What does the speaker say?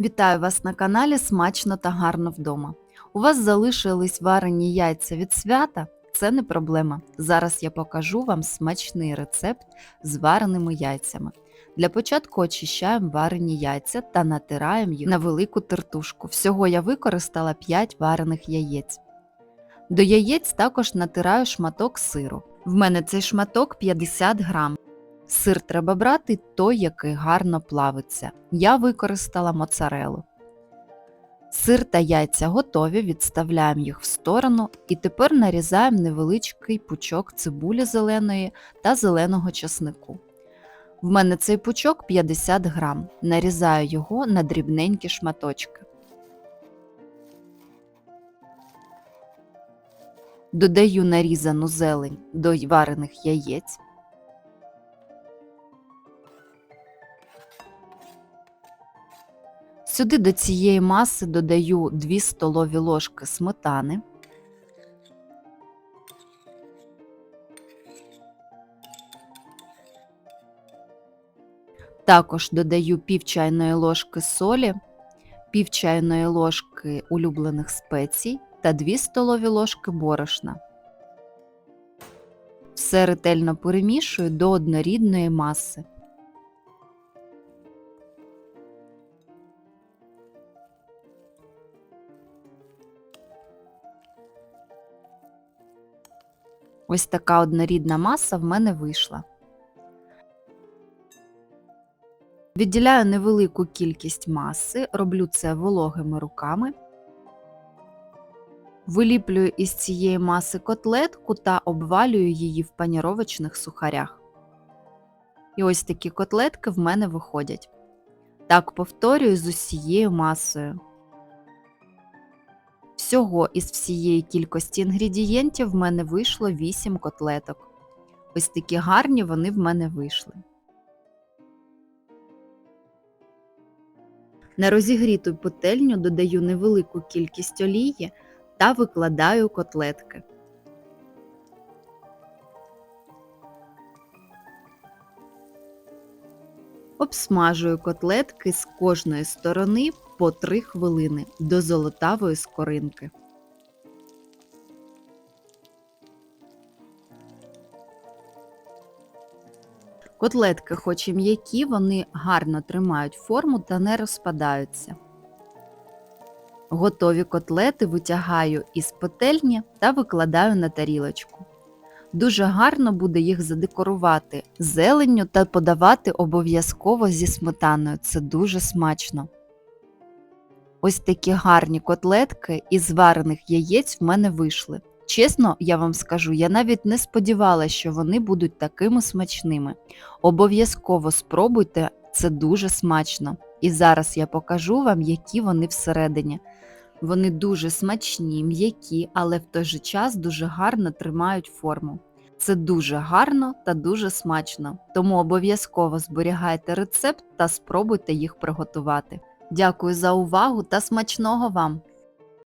Вітаю вас на каналі Смачно та гарно вдома. У вас залишились варені яйця від свята? Це не проблема. Зараз я покажу вам смачний рецепт з вареними яйцями. Для початку очищаємо варені яйця та натираємо їх на велику тертушку. Всього я використала 5 варених яєць. До яєць також натираю шматок сиру. В мене цей шматок 50 грам. Сир треба брати той, який гарно плавиться. Я використала моцарелу. Сир та яйця готові, відставляємо їх в сторону і тепер нарізаємо невеличкий пучок цибулі зеленої та зеленого часнику. В мене цей пучок 50 грам. Нарізаю його на дрібненькі шматочки. Додаю нарізану зелень до варених яєць. Сюди до цієї маси додаю 2 столові ложки сметани. Також додаю пів чайної ложки солі, пів чайної ложки улюблених спецій та 2 столові ложки борошна. Все ретельно перемішую до однорідної маси. Ось така однорідна маса в мене вийшла. Відділяю невелику кількість маси, роблю це вологими руками. Виліплюю із цієї маси котлетку та обвалюю її в паніровочних сухарях. І ось такі котлетки в мене виходять. Так повторюю з усією масою. Всього із всієї кількості інгредієнтів в мене вийшло 8 котлеток. Ось такі гарні вони в мене вийшли. На розігріту петельню додаю невелику кількість олії та викладаю котлетки. Обсмажую котлетки з кожної сторони по 3 хвилини до золотавої скоринки. Котлетки, хоч і м'які, вони гарно тримають форму та не розпадаються. Готові котлети витягаю із петельні та викладаю на тарілочку. Дуже гарно буде їх задекорувати зеленню та подавати обов'язково зі сметаною. Це дуже смачно. Ось такі гарні котлетки із варених яєць в мене вийшли. Чесно, я вам скажу, я навіть не сподівалася, що вони будуть такими смачними. Обов'язково спробуйте, це дуже смачно. І зараз я покажу вам, які вони всередині. Вони дуже смачні, м'які, але в той же час дуже гарно тримають форму. Це дуже гарно та дуже смачно, тому обов'язково зберігайте рецепт та спробуйте їх приготувати. Дякую за увагу та смачного вам!